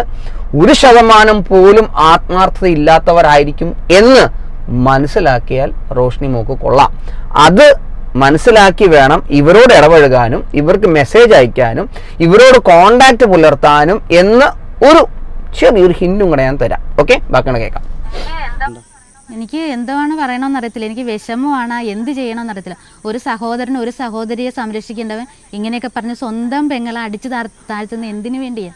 ഒരു ശതമാനം പോലും ആത്മാർത്ഥത ഇല്ലാത്തവരായിരിക്കും എന്ന് മനസ്സിലാക്കിയാൽ റോഷ്നി മോക്ക് കൊള്ളാം. അത് മനസ്സിലാക്കി വേണം ഇവരോട് ഇടപഴകാനും ഇവർക്ക് മെസ്സേജ് അയക്കാനും ഇവരോട് കോണ്ടാക്ട് പുലർത്താനും എന്ന് ഒരു ചെറിയൊരു ഹിന്റും കൂടെ ഞാൻ തരാം. ഓക്കെ ബാക്കിയാണ് കേൾക്കാം. എനിക്ക് എന്താണ് പറയണമെന്ന് അറിയത്തില്ല. എനിക്ക് വിഷമമാണ്. എന്ത് ചെയ്യണമെന്ന് അറിയത്തില്ല. ഒരു സഹോദരൻ ഒരു സഹോദരിയെ സംരക്ഷിക്കേണ്ടവൻ ഇങ്ങനെയൊക്കെ പറഞ്ഞ് സ്വന്തം പെങ്ങളെ അടിച്ചു താഴ് താഴ്ത്തുന്ന എന്തിനു വേണ്ടിയാ?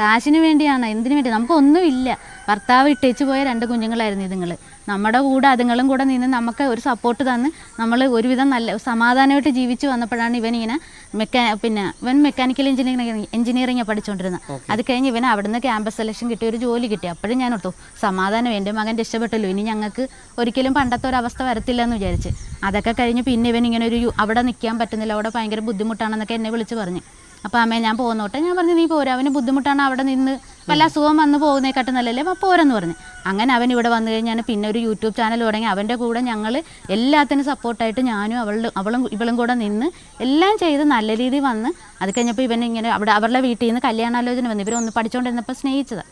കാശിന് വേണ്ടിയാണ്. എന്തിനു വേണ്ടി? നമുക്കൊന്നുമില്ല. ഭർത്താവ് ഇട്ടേച്ച് പോയ രണ്ട് കുഞ്ഞുങ്ങളായിരുന്നു ഇതുങ്ങൾ നമ്മുടെ കൂടെ അതുങ്ങളും കൂടെ നിന്ന് നമുക്ക് ഒരു സപ്പോർട്ട് തന്ന് നമ്മൾ ഒരുവിധം നല്ല സമാധാനമായിട്ട് ജീവിച്ചു വന്നപ്പോഴാണ് ഇവൻ ഇങ്ങനെ മെക്കാ പിന്നെ ഇവൻ മെക്കാനിക്കൽ എഞ്ചിനീയറിംഗ് എഞ്ചിനീയറിംഗ് പഠിച്ചുകൊണ്ടിരുന്നത് അത് കഴിഞ്ഞ് ഇവൻ അവിടുന്ന് ക്യാമ്പസ് സെലക്ഷൻ കിട്ടി ഒരു ജോലി കിട്ടി. അപ്പോഴും ഞാൻ ഓർത്തു സമാധാനം എന്റെ മകൻ രക്ഷപ്പെട്ടല്ലോ. ഇനി ഞങ്ങൾക്ക് ഒരിക്കലും പണ്ടത്തെ ഒരവസ്ഥ വരത്തില്ല എന്ന് വിചാരിച്ച്. അതൊക്കെ കഴിഞ്ഞ് പിന്നെ ഇവൻ ഇങ്ങനെ ഒരു അവിടെ നിൽക്കാൻ പറ്റുന്നില്ല. അവിടെ ഭയങ്കര ബുദ്ധിമുട്ടാണെന്നൊക്കെ എന്നെ വിളിച്ച് പറഞ്ഞു. അപ്പോൾ അമ്മേ ഞാൻ പോന്നോട്ടെ. ഞാൻ പറഞ്ഞു നീ പോരാ. അവന് ബുദ്ധിമുട്ടാണ്. അവിടെ നിന്ന് വല്ല അസുഖം വന്ന് പോകുന്നേക്കാട്ടും നല്ലല്ലേ അപ്പോൾ പോരെന്ന് പറഞ്ഞു. അങ്ങനെ അവൻ ഇവിടെ വന്നു കഴിഞ്ഞാൽ പിന്നെ ഒരു യൂട്യൂബ് ചാനൽ തുടങ്ങി. അവന്റെ കൂടെ ഞങ്ങൾ എല്ലാത്തിനും സപ്പോർട്ടായിട്ട് ഞാനും അവളും അവളും ഇവളും കൂടെ നിന്ന് എല്ലാം ചെയ്ത് നല്ല രീതിയിൽ വന്ന് അത് കഴിഞ്ഞപ്പോൾ ഇവൻ ഇങ്ങനെ അവിടെ അവരുടെ വീട്ടിൽ നിന്ന് കല്യാണാലോചന വന്നു. ഇവരൊന്ന് പഠിച്ചുകൊണ്ടിരുന്നപ്പോൾ സ്നേഹിച്ചതാണ്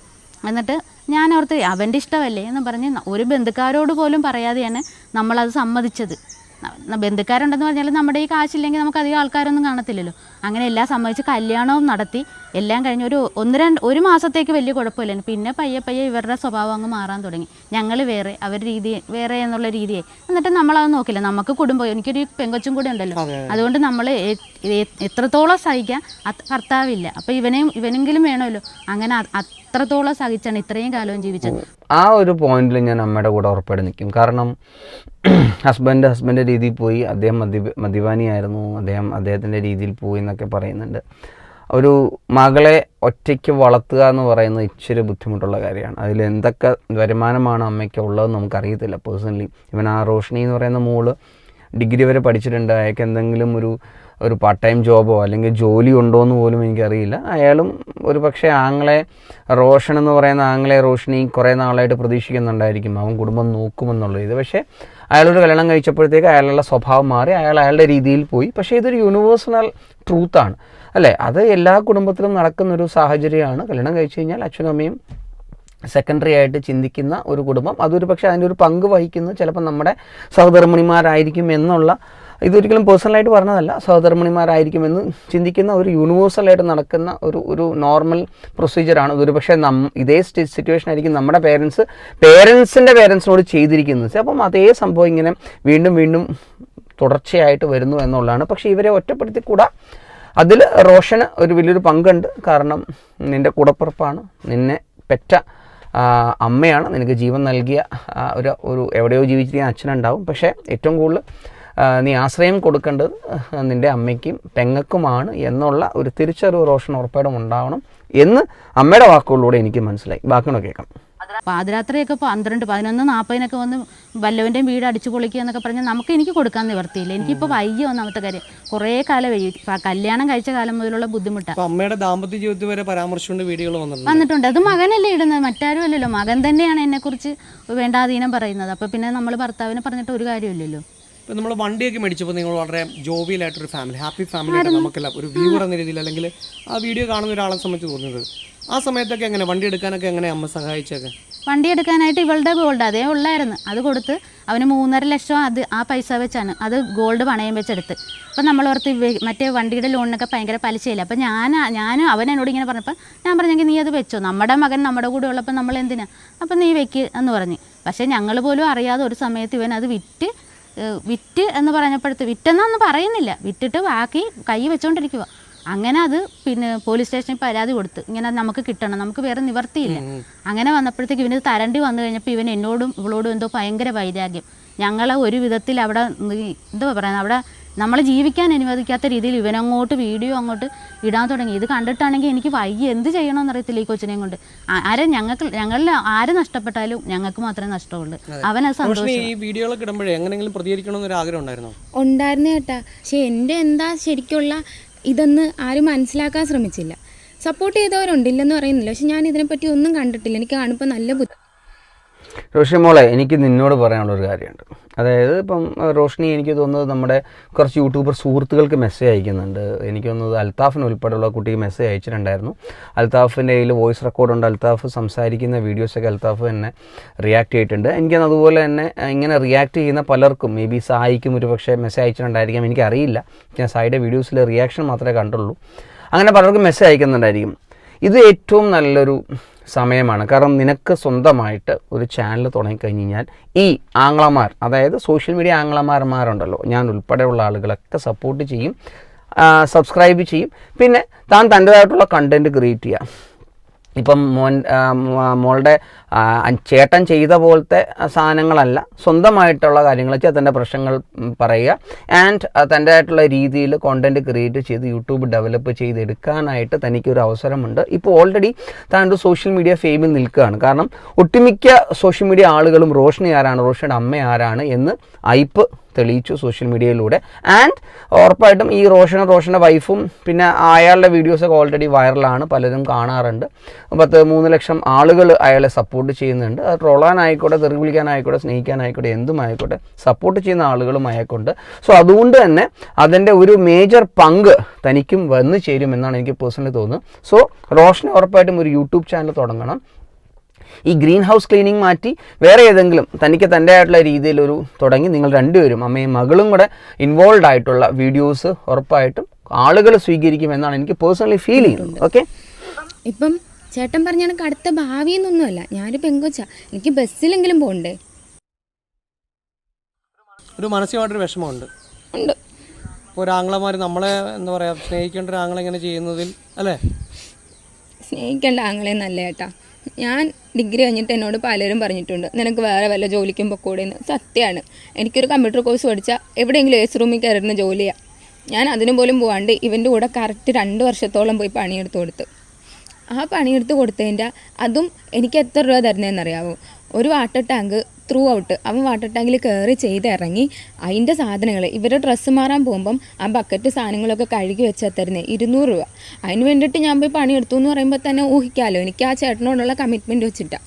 എന്നിട്ട് ഞാൻ ഓർത്ത് അവന്റെ ഇഷ്ടമല്ലേ? എന്ന് പറഞ്ഞ് ഒരു ബന്ധുക്കാരോട് പോലും പറയാതെയാണ് നമ്മളത് സമ്മതിച്ചത്. ബന്ധുക്കാരുണ്ടെന്ന് പറഞ്ഞാൽ നമ്മുടെ ഈ കാശില്ലെങ്കിൽ നമുക്ക് അധികം ആൾക്കാരൊന്നും കാണത്തില്ലല്ലോ. അങ്ങനെ എല്ലാം സമ്മതിച്ച് കല്യാണവും നടത്തി. എല്ലാം കഴിഞ്ഞ് ഒരു ഒന്ന് രണ്ട് ഒരു മാസത്തേക്ക് വലിയ കുഴപ്പമില്ലായിരുന്നു. പിന്നെ പയ്യെ പയ്യെ ഇവരുടെ സ്വഭാവം അങ്ങ് മാറാൻ തുടങ്ങി. ഞങ്ങൾ വേറെ അവർ രീതി വേറെ എന്നുള്ള രീതിയെ എന്നിട്ട് നമ്മളത് നോക്കില്ല. നമുക്ക് കുടുംബം എനിക്കൊരു പെങ്കൊച്ചും കൂടെ ഉണ്ടല്ലോ. അതുകൊണ്ട് നമ്മൾ എത്രത്തോളം സഹിക്കാൻ അത് ഭർത്താവില്ല. അപ്പോൾ ഇവനെയും ഇവനെങ്കിലും വേണമല്ലോ. അങ്ങനെ അത്രത്തോളം സഹിച്ചാണ് ഇത്രയും കാലവും ജീവിച്ചത്. ആ ഒരു പോയിന്റിൽ ഞാൻ അമ്മയുടെ കൂടെ ഉറപ്പായിട്ട് നിൽക്കും കാരണം *clears throat* ഹസ്ബൻഡ് ഹസ്ബൻഡിന്റെ രീതിയിൽ പോയി അദ്ദേഹം മദ്യ മദ്യപാനിയായിരുന്നു. അദ്ദേഹം അദ്ദേഹത്തിന്റെ രീതിയിൽ പോയി എന്നൊക്കെ പറയുന്നുണ്ട്. ഒരു മകളെ ഒറ്റയ്ക്ക് വളർത്തുക എന്ന് പറയുന്നത് ഇച്ചിരി ബുദ്ധിമുട്ടുള്ള കാര്യമാണ്. അതിൽ എന്തൊക്കെ വരുമാനമാണ് അമ്മയ്ക്ക് ഉള്ളതെന്ന് നമുക്കറിയത്തില്ല. പേഴ്സണലി ഇവൻ ആ റോഷ്നി എന്ന് പറയുന്ന മോൾ ഡിഗ്രി വരെ പഠിച്ചിട്ടുണ്ട്. അയാൾക്ക് എന്തെങ്കിലും ഒരു ഒരു പാർട്ട് ടൈം ജോബോ അല്ലെങ്കിൽ ജോലി ഉണ്ടോ എന്ന് പോലും എനിക്കറിയില്ല. അയാളും ഒരു പക്ഷേ ആങ്ങളെ റോഷൻ എന്ന് പറയുന്ന ആങ്ങളെ റോഷിനി കുറേ നാളായിട്ട് പ്രതീക്ഷിക്കുന്നുണ്ടായിരിക്കും. അവൻ കുടുംബം നോക്കുമെന്നുള്ള ഇത് പക്ഷേ അയാളൊരു കല്യാണം കഴിച്ചപ്പോഴത്തേക്ക് അയാളുടെ സ്വഭാവം മാറി. അയാൾ അയാളുടെ രീതിയിൽ പോയി. പക്ഷേ ഇതൊരു യൂണിവേഴ്സണൽ ട്രൂത്താണ് അല്ലേ? അത് എല്ലാ കുടുംബത്തിലും നടക്കുന്ന ഒരു സാഹചര്യമാണ്. കല്യാണം കഴിച്ചു കഴിഞ്ഞാൽ അച്ഛനും അമ്മയും സെക്കൻഡറി ആയിട്ട് ചിന്തിക്കുന്ന ഒരു കുടുംബം. അതൊരു പക്ഷേ അതിന്റെ ഒരു പങ്ക് വഹിക്കുന്നത് ചിലപ്പോൾ നമ്മുടെ സഹധർമ്മിണിമാരായിരിക്കും എന്നുള്ള ഇതൊരിക്കലും പേഴ്സണലായിട്ട് പറഞ്ഞതല്ല. സഹധർമ്മിണിമാരായിരിക്കുമെന്ന് ചിന്തിക്കുന്ന ഒരു യൂണിവേഴ്സലായിട്ട് നടക്കുന്ന ഒരു ഒരു നോർമൽ പ്രൊസീജിയറാണ് ഇതൊരു പക്ഷേ നം ഇതേ സിറ്റുവേഷൻ ആയിരിക്കും നമ്മുടെ പേരൻസ് പേരൻസിന്റെ പേരൻസിനോട് ചെയ്തിരിക്കുന്നത്. അപ്പം അതേ സംഭവം ഇങ്ങനെ വീണ്ടും വീണ്ടും തുടർച്ചയായിട്ട് വരുന്നു എന്നുള്ളതാണ്. പക്ഷേ ഇവരെ ഒറ്റപ്പെടുത്തിക്കൂടാ. അതിൽ റോഷന് ഒരു വലിയൊരു പങ്കുണ്ട്. കാരണം നിന്റെ കൂടപ്പിറപ്പാണ്. നിന്നെ പെറ്റ അമ്മയാണ് നിനക്ക് ജീവൻ നൽകിയ ഒരു ഒരു എവിടെയോ ജീവിച്ചിരിക്കുന്ന അച്ഛനുണ്ടാവും. പക്ഷേ ഏറ്റവും കൂടുതൽ നീ ആശ്രയം കൊടുക്കേണ്ടത് നിന്റെ അമ്മയ്ക്കും പെങ്ങക്കുമാണ് എന്നുള്ള ഒരു തിരിച്ചറിവ് റോഷൻ ഉറപ്പായിട്ടും ഉണ്ടാവണം എന്ന് അമ്മയുടെ വാക്കുകളിലൂടെ എനിക്ക് മനസ്സിലായി. ബാക്കിയുള്ള കേൾക്കാം. പാതിരാത്രിയൊക്കെ പന്ത്രണ്ട് പതിനൊന്ന് നാൽപ്പതിനൊക്കെ വന്ന് വല്ലവന്റെയും വീട് അടിച്ചു പൊളിക്കുക എന്നൊക്കെ പറഞ്ഞാൽ നമുക്ക് എനിക്ക് കൊടുക്കാൻ നിവർത്തിയില്ല. എനിക്കിപ്പോൾ വയ്യ ഒന്നാമത്തെ കാര്യം. കുറേ കാലം വയ്യ കല്യാണം കഴിച്ച കാലം മുതലുള്ള ബുദ്ധിമുട്ടാണ് അമ്മയുടെ ദാമ്പത്യ ജീവിതത്തിൽ വരെ പരാമർശിച്ചുകൊണ്ട് വീഡിയോകൾ വന്നിട്ടുണ്ട്. വന്നിട്ടുണ്ട്. അത് മകനല്ലേ ഇടുന്നത്? മറ്റാരും അല്ലല്ലോ. മകൻ തന്നെയാണ് എന്നെക്കുറിച്ച് വേണ്ടാധീനം പറയുന്നത്. അപ്പോൾ പിന്നെ നമ്മൾ ഭർത്താവിനെ പറഞ്ഞിട്ട് ഒരു കാര്യമില്ലല്ലോ. ഇപ്പൊ നമ്മൾ വണ്ടിയൊക്കെ മേടിച്ചപ്പോൾ നിങ്ങൾ വളരെ ജോവിയലായിട്ടൊരു ഫാമിലി ഹാപ്പി ഫാമിലി ആയിട്ട് നമുക്കല്ല ഒരു വ്യൂവർ എന്ന രീതിയിൽ അല്ലെങ്കിൽ ആ വീഡിയോ കാണുന്ന ഒരാളെ സംബന്ധിച്ച് തോന്നുന്നത് ആ സമയത്തൊക്കെ എങ്ങനെ? വണ്ടി എടുക്കാനൊക്കെ എങ്ങനെ അമ്മ സഹായിച്ചൊക്കെ? വണ്ടി എടുക്കാനായിട്ട് ഇവളുടെ ഗോൾഡ് അതേ ഉള്ളായിരുന്നു. അത് കൊടുത്ത് അവന് മൂന്നര ലക്ഷം അത് ആ പൈസ വെച്ചാണ്. അത് ഗോൾഡ് പണയം വെച്ചെടുത്ത്. അപ്പം നമ്മൾ ഓർത്ത് മറ്റേ വണ്ടിയുടെ ലോണിനൊക്കെ ഭയങ്കര പലിശയില്ല? അപ്പം ഞാൻ ഞാൻ അവൻ എന്നോട് ഇങ്ങനെ പറഞ്ഞപ്പോൾ ഞാൻ പറഞ്ഞെങ്കിൽ നീ അത് വെച്ചോ? നമ്മുടെ മകൻ നമ്മുടെ കൂടെ ഉള്ളപ്പോൾ നമ്മൾ എന്തിനാ? അപ്പം നീ വെക്ക് എന്ന് പറഞ്ഞ്. പക്ഷേ ഞങ്ങൾ പോലും അറിയാതെ ഒരു സമയത്ത് ഇവൻ അത് വിറ്റ് വിറ്റ് എന്ന് പറഞ്ഞപ്പോഴത്തെ വിറ്റെന്നൊന്നും പറയുന്നില്ല. വിറ്റിട്ട് ബാക്കി കൈ വെച്ചോണ്ടിരിക്കുക അങ്ങനെ അത് പിന്നെ പോലീസ് സ്റ്റേഷനിൽ പരാതി കൊടുത്ത്. ഇങ്ങനെ നമുക്ക് കിട്ടണം. നമുക്ക് വേറെ നിവർത്തിയില്ല. അങ്ങനെ വന്നപ്പോഴത്തേക്ക് ഇവന് തരണ്ടി വന്നു കഴിഞ്ഞപ്പോൾ ഇവൻ എന്നോടും ഇവളോടും എന്തോ ഭയങ്കര വൈരാഗ്യം. ഞങ്ങളെ ഒരു വിധത്തിൽ അവിടെ എന്തോ എന്തുവാ പറയുന്നത് അവിടെ നമ്മളെ ജീവിക്കാൻ അനുവദിക്കാത്ത രീതിയിൽ ഇവനങ്ങോട്ട് വീഡിയോ അങ്ങോട്ട് ഇടാൻ തുടങ്ങി. ഇത് കണ്ടിട്ടാണെങ്കിൽ എനിക്ക് വയ്യ. എന്ത് ചെയ്യണമെന്ന് അറിയത്തില്ല ഈ കൊച്ചിനെയും കൊണ്ട്. ആരെ ഞങ്ങൾക്ക് ഞങ്ങളിൽ ആര് നഷ്ടപ്പെട്ടാലും ഞങ്ങൾക്ക് മാത്രമേ നഷ്ടമുള്ളൂ. അവനത് പക്ഷേ സന്തോഷം ഈ വീഡിയോകളൊക്കെ ഇടുമ്പോഴേ എങ്ങനെയെങ്കിലും പ്രതികരിക്കണമെന്നൊരു ആഗ്രഹം ഉണ്ടായിരുന്നോ? ഉണ്ടായിരുന്നു കേട്ടാ. പക്ഷെ എന്റെ എന്താ ശരിക്കുള്ള ഇതെന്ന് ആരും മനസ്സിലാക്കാൻ ശ്രമിച്ചില്ല. സപ്പോർട്ട് ചെയ്തവരുണ്ട് ഇല്ലെന്ന് പറയുന്നില്ല. പക്ഷെ ഞാൻ ഇതിനെപ്പറ്റി ഒന്നും കണ്ടിട്ടില്ല. എനിക്ക് കാണുമ്പോൾ നല്ല ബുദ്ധി റോഷി മോളെ എനിക്ക് നിന്നോട് പറയാനുള്ളൊരു കാര്യമുണ്ട്. അതായത് ഇപ്പം റോഷിനി എനിക്ക് തോന്നുന്നത് നമ്മുടെ കുറച്ച് യൂട്യൂബർ സുഹൃത്തുക്കൾക്ക് മെസ്സേജ് അയക്കുന്നുണ്ട്. എനിക്ക് തോന്നുന്നത് അൽത്താഫിന് ഉൾപ്പെടെയുള്ള കുട്ടിക്ക് മെസ്സേജ് അയച്ചിട്ടുണ്ടായിരുന്നു. അൽത്താഫിന്റെ കയ്യിൽ വോയിസ് റെക്കോർഡുണ്ട് അൽത്താഫ് സംസാരിക്കുന്ന വീഡിയോസൊക്കെ അൽത്താഫ് തന്നെ റിയാക്ട് ചെയ്തിട്ടുണ്ട്. എനിക്കത് അതുപോലെ തന്നെ ഇങ്ങനെ റിയാക്ട് ചെയ്യുന്ന പലർക്കും മേ ബി സായിക്കും ഒരു പക്ഷേ മെസ്സേജ് അയച്ചിട്ടുണ്ടായിരിക്കാം. എനിക്കറിയില്ല. ഞാൻ സായിയുടെ വീഡിയോസിൽ റിയാക്ഷൻ മാത്രമേ കണ്ടുള്ളൂ. അങ്ങനെ പലർക്കും മെസ്സേജ് അയക്കുന്നുണ്ടായിരിക്കും. ഇത് ഏറ്റവും നല്ലൊരു സമയമാണ്. കാരണം നിനക്ക് സ്വന്തമായിട്ട് ഒരു ചാനൽ തുടങ്ങിക്കഴിഞ്ഞ് കഴിഞ്ഞാൽ ഈ ആംഗ്ലമാർ അതായത് സോഷ്യൽ മീഡിയ ആംഗ്ലമാർമാരുണ്ടല്ലോ ഞാൻ ഉൾപ്പെടെയുള്ള ആളുകളൊക്കെ സപ്പോർട്ട് ചെയ്യും സബ്സ്ക്രൈബ് ചെയ്യും. പിന്നെ താൻ തന്റേതായിട്ടുള്ള കണ്ടന്റ് ക്രിയേറ്റ് ചെയ്യാം. ഇപ്പം മോൻ മോളുടെ ചേട്ടൻ ചെയ്ത പോലത്തെ സാധനങ്ങളല്ല. സ്വന്തമായിട്ടുള്ള കാര്യങ്ങൾ ചേട്ടന്റെ പ്രശ്നങ്ങൾ പറയുക. ആൻഡ് തന്റെതായിട്ടുള്ള രീതിയിൽ കോണ്ടന്റ് ക്രിയേറ്റ് ചെയ്ത് യൂട്യൂബ് ഡെവലപ്പ് ചെയ്തെടുക്കാനായിട്ട് തനിക്കൊരു അവസരമുണ്ട്. ഇപ്പോൾ ഓൾറെഡി താൻ സോഷ്യൽ മീഡിയ ഫെയിമിൽ നിൽക്കുകയാണ്. കാരണം ഒട്ടുമിക്ക സോഷ്യൽ മീഡിയ ആളുകളും റോഷനി ആരാണ് റോഷയുടെ അമ്മ ആരാണ് എന്ന് ഐപ്പ് തെളിയിച്ചു സോഷ്യൽ മീഡിയയിലൂടെ ആൻഡ് ഉറപ്പായിട്ടും ഈ റോഷനും റോഷന്റെ വൈഫും പിന്നെ അയാളുടെ വീഡിയോസൊക്കെ ഓൾറെഡി വൈറലാണ് പലരും കാണാറുണ്ട്. പത്ത് മൂന്ന് ലക്ഷം ആളുകൾ അയാളെ സപ്പോർട്ട് ചെയ്യുന്നുണ്ട്. അത് ട്രോളാനായിക്കോട്ടെ തെറി വിളിക്കാനായിക്കോട്ടെ സ്നേഹിക്കാനായിക്കോട്ടെ എന്തും ആയിക്കോട്ടെ സപ്പോർട്ട് ചെയ്യുന്ന ആളുകളും അയാൾക്കുണ്ട് സോ അതുകൊണ്ട് തന്നെ അതിന്റെ ഒരു മേജർ പങ്ക് തനിക്കും വന്നു ചേരും എന്നാണ് എനിക്ക് പേഴ്സണലി തോന്നുന്നത്. സോ റോഷന് ഉറപ്പായിട്ടും ഒരു യൂട്യൂബ് ചാനൽ തുടങ്ങണം. ഈ ഗ്രീൻ ഹൗസ് ക്ലീനിങ് മാറ്റി വേറെ ഏതെങ്കിലും തനിക്ക് തന്റെ ആയിട്ടുള്ള രീതിയിൽ ഒരു തുടങ്ങി നിങ്ങൾ രണ്ടുപേരും അമ്മയും മകളും കൂടെ ഇൻവോൾവ് ആയിട്ടുള്ള വീഡിയോസ് ഉറപ്പായിട്ടും ആളുകൾ സ്വീകരിക്കും എന്നാണ് എനിക്ക് പേഴ്സണലി ഫീൽ ചെയ്യുന്നത്. ഓക്കെ ഇപ്പം ചേട്ടൻ പറഞ്ഞ കണക്ക് അടുത്ത ഭാവിയെന്നൊന്നുമല്ല. ഞാനൊരു പെങ്കൊച്ച. എനിക്ക് ബസ്സിലെങ്കിലും പോകണ്ടേ ഒരു മാനസികമായിട്ടൊരു വിഷമമുണ്ട്. ഉണ്ട്. ഇപ്പോൾ ഒരു ആംഗ്ലമാർ നമ്മളെ എന്താ പറയുക സ്നേഹിക്കേണ്ട ഒരു ആംഗ്ലം ഇങ്ങനെ ചെയ്യുന്നതിൽ അല്ലേ? സ്നേഹിക്കേണ്ട ആങ്ങളെ നല്ല ചേട്ടാ ഞാൻ ഡിഗ്രി കഴിഞ്ഞിട്ട് എന്നോട് പലരും പറഞ്ഞിട്ടുണ്ട്. നിനക്ക് വേറെ വല്ല ജോലിക്കും പൊക്കൂടെ എന്ന് സത്യമാണ് എനിക്കൊരു കമ്പ്യൂട്ടർ കോഴ്സ് പഠിച്ചാൽ എവിടെയെങ്കിലും എസ് റൂമിൽ കയറുന്ന ജോലിയാണ് ഞാൻ അതിനുപോലും പോലും പോവാണ്ട് ഇവന്റെ കൂടെ കറക്റ്റ് രണ്ട് വർഷത്തോളം പോയി പണിയെടുത്ത് കൊടുത്തു. ആ പണിയെടുത്ത് കൊടുത്തതിന്റെ അതും എനിക്ക് എത്ര രൂപ തരുന്നതെന്നറിയാമോ ഒരു വാട്ടർ ടാങ്ക് ത്രൂ ഔട്ട് അവൻ വാട്ടർ ടാങ്കിൽ കയറി ചെയ്ത് ഇറങ്ങി അതിന്റെ സാധനങ്ങൾ ഇവരുടെ ഡ്രസ്സ് മാറാൻ പോകുമ്പം ആ ബക്കറ്റ് സാധനങ്ങളൊക്കെ കഴുകി വെച്ചാൽ തരുന്നത് ഇരുന്നൂറ് രൂപ. അതിന് വേണ്ടിയിട്ട് ഞാൻ പോയി പണിയെടുത്തു എന്ന് പറയുമ്പോൾ തന്നെ ഊഹിക്കാമല്ലോ എനിക്ക് ആ ചേട്ടനോടുള്ള കമ്മിറ്റ്മെന്റ് വെച്ചിട്ടാണ്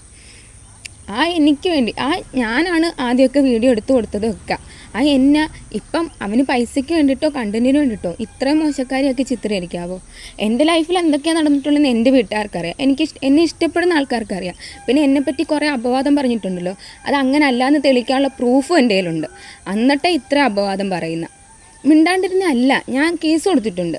ആ എനിക്ക് വേണ്ടി ആ ഞാനാണ് ആദ്യമൊക്കെ വീഡിയോ എടുത്തു കൊടുത്തതൊക്കെ ആ എന്നെ ഇപ്പം അവന് പൈസയ്ക്ക് വേണ്ടിയിട്ടോ കണ്ടന്റിന് വേണ്ടിയിട്ടോ ഇത്രയും മോശക്കാരിയൊക്കെ ചിത്രീകരിക്കാവോ? എന്റെ ലൈഫിൽ എന്തൊക്കെയാണ് നടന്നിട്ടുള്ളതെന്ന് എന്റെ വീട്ടുകാർക്കറിയാം. എനിക്ക് എന്നെ ഇഷ്ടപ്പെടുന്ന ആൾക്കാർക്കറിയാം. പിന്നെ എന്നെപ്പറ്റി കുറേ അപവാദം പറഞ്ഞിട്ടുണ്ടല്ലോ. അത് അങ്ങനെ അല്ലാന്ന് തെളിക്കാനുള്ള പ്രൂഫും എന്റെ കയ്യിലുണ്ട്. എന്നിട്ടേ ഇത്ര അപവാദം പറയുന്ന. മിണ്ടാണ്ടിരുന്ന അല്ല ഞാൻ കേസ് കൊടുത്തിട്ടുണ്ട്.